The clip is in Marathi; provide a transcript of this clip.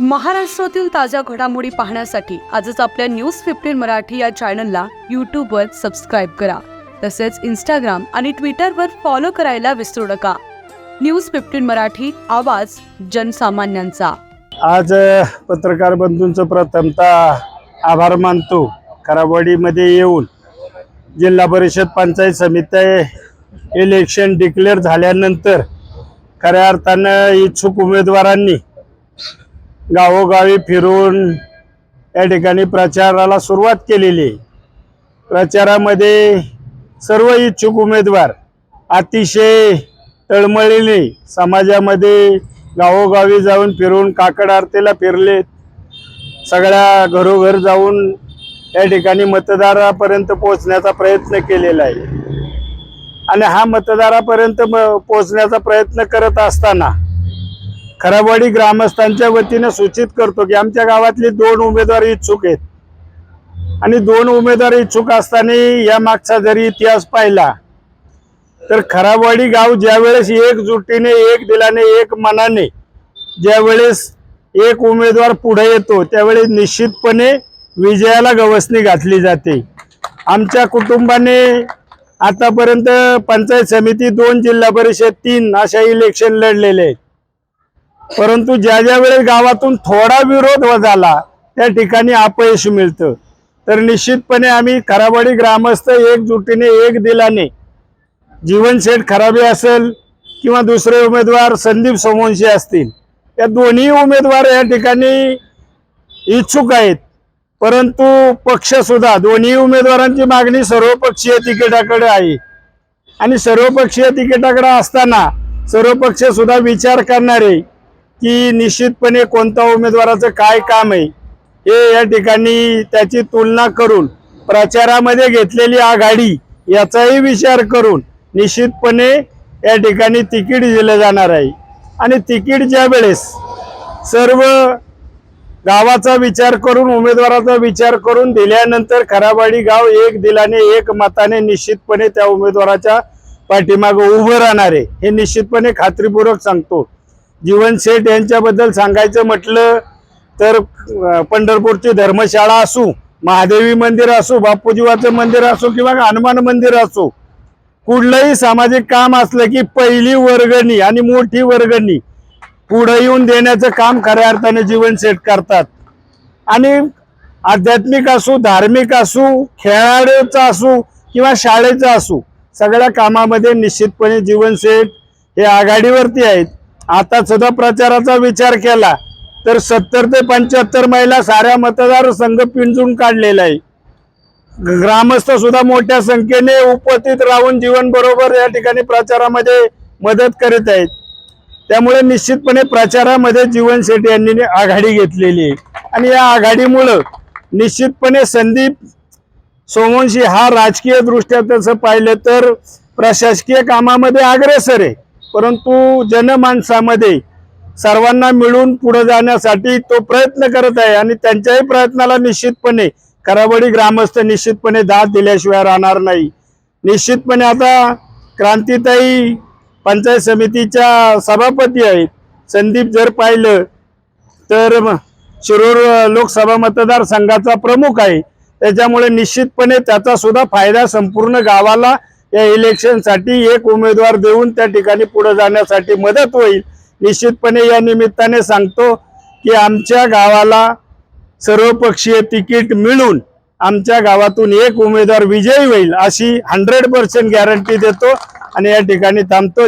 महाराष्ट्रातील ताज्या घडामोडी पाहण्यासाठी आजच आपल्या न्यूज फिफ्टीन मराठी या चॅनलला यूट्यूबवर सबस्क्राईब करा. तसेच इंस्टाग्राम आणि ट्विटरवर फॉलो करायला विसरू नका. न्यूज फिफ्टीन मराठी आवाज जनसामान्यांचा. आज पत्रकार बंधूंचं प्रथमतः आभार मानतो. खराबवाडीमध्ये येऊन जिल्हा परिषद पंचायत समिती इलेक्शन डिक्लेअर झाल्यानंतर खऱ्या अर्थानं इच्छुक उमेदवारांनी गावोगावी फिरून या ठिकाणी प्रचाराला सुरुवात केलेली आहे. प्रचारामध्ये सर्व इच्छुक उमेदवार अतिशय तळमळीने समाजामध्ये गावोगावी जाऊन फिरून काकड आरतीला फिरलेत. सगळ्या घरोघर जाऊन या ठिकाणी मतदारापर्यंत पोहोचण्याचा प्रयत्न केलेला आहे. आणि हा मतदारापर्यंत पोहोचण्याचा प्रयत्न करत असताना खराबवाडी ग्रामस्थांच्या वतीनं सूचित करतो की आमच्या गावातली दोन उमेदवार इच्छुक आहेत. आणि दोन उमेदवार इच्छुक असताना या मागचा जरी इतिहास पाहिला तर खराबवाडी गाव ज्यावेळेस एकजुटीने एक दिलाने एक मनाने ज्यावेळेस एक उमेदवार पुढे येतो त्यावेळेस निश्चितपणे विजयाला गवसणी घातली जाते. आमच्या कुटुंबाने आतापर्यंत पंचायत समिती दोन जिल्हा परिषद तीन अशा इलेक्शन लढलेले आहेत. परंतु ज्या ज्या वेळेस गावातून थोडा विरोध झाला त्या ठिकाणी अपयश मिळतं. तर निश्चितपणे आम्ही खराबाडी ग्रामस्थ एकजुटीने एक दिलाने जीवनशेठ खराबे असेल किंवा दुसरे उमेदवार संदीप सोमवंशी असतील या दोन्ही उमेदवार या ठिकाणी इच्छुक आहेत. परंतु पक्ष सुद्धा दोन्ही उमेदवारांची मागणी सर्वपक्षीय तिकिटाकडे आहे. आणि सर्वपक्षीय तिकिटाकडे असताना सर्वपक्षीय सुद्धा विचार करणारे की निश्चितपणे कोणत्या उमेदवाराचं काय काम आहे हे या ठिकाणी त्याची तुलना करून प्रचारामध्ये घेतलेली आघाडी याचाही विचार करून निश्चितपणे या ठिकाणी तिकीट दिलं जाणार आहे. आणि तिकीट ज्या वेळेस सर्व गावाचा विचार करून उमेदवाराचा विचार करून दिल्यानंतर खराबाडी गाव एक दिलाने एक मताने निश्चितपणे त्या उमेदवाराच्या पाठीमागं उभं राहणार आहे हे निश्चितपणे खात्रीपूर्वक सांगतो. जीवन शेठ यांच्याबद्दल सांगायचं म्हटलं तर पंढरपूरची धर्मशाळा असू महादेवी मंदिर असो बापूजीवाचं मंदिर असो किंवा हनुमान मंदिर असो कुठलंही सामाजिक काम असलं की पहिली वर्गणी आणि मोठी वर्गणी पुढे येऊन देण्याचं काम खऱ्या अर्थाने जीवन सेट करतात. आणि आध्यात्मिक असू धार्मिक असू खेळाडूचा असू किंवा शाळेचं असू सगळ्या कामामध्ये निश्चितपणे जीवन सेट हे आघाडीवरती आहेत. आता सुद्धा प्रचाराचा विचार केला तर सत्तर ते पंच्याहत्तर महिला साऱ्या मतदारसंघ पिंजून काढलेला आहे. ग्रामस्थ सुद्धा मोठ्या संख्येने उपस्थित राहून जीवन बरोबर या ठिकाणी प्रचारामध्ये मदत करीत आहेत. त्यामुळे निश्चितपणे प्रचारामध्ये जीवन शेट्टी यांनी आघाडी घेतलेली आहे. आणि या आघाडीमुळं निश्चितपणे संदीप सोमवंशी हा राजकीय दृष्ट्या तसं पाहिलं तर प्रशासकीय कामामध्ये अग्रेसर आहे. परंतु जनमानसामध्ये सर्वांना मिळून पुढे जाण्यासाठी तो प्रयत्न करत आहे आणि त्यांच्याही प्रयत्नाला निश्चितपणे करावडी ग्रामस्थ निश्चितपणे दाद दिल्याशिवाय राहणार नाही. निश्चितपणे आता क्रांतीताई पंचायत समितीच्या सभापती आहेत. संदीप जर पाहिलं तर म- शिरूर लोकसभा मतदारसंघाचा प्रमुख आहे. त्याच्यामुळे निश्चितपणे त्याचा सुद्धा फायदा संपूर्ण गावाला या इलेक्शनसाठी एक उमेदवार देऊन त्या ठिकाणी पुढे जाण्यासाठी मदत होईल. निश्चितपणे या निमित्ताने सांगतो की आमच्या गावाला सर्वपक्षीय तिकीट मिळून आमच्या गावातून एक उमेदवार विजयी होईल अशी हंड्रेड पर्सेंट गॅरंटी देतो आणि या ठिकाणी थांबतो.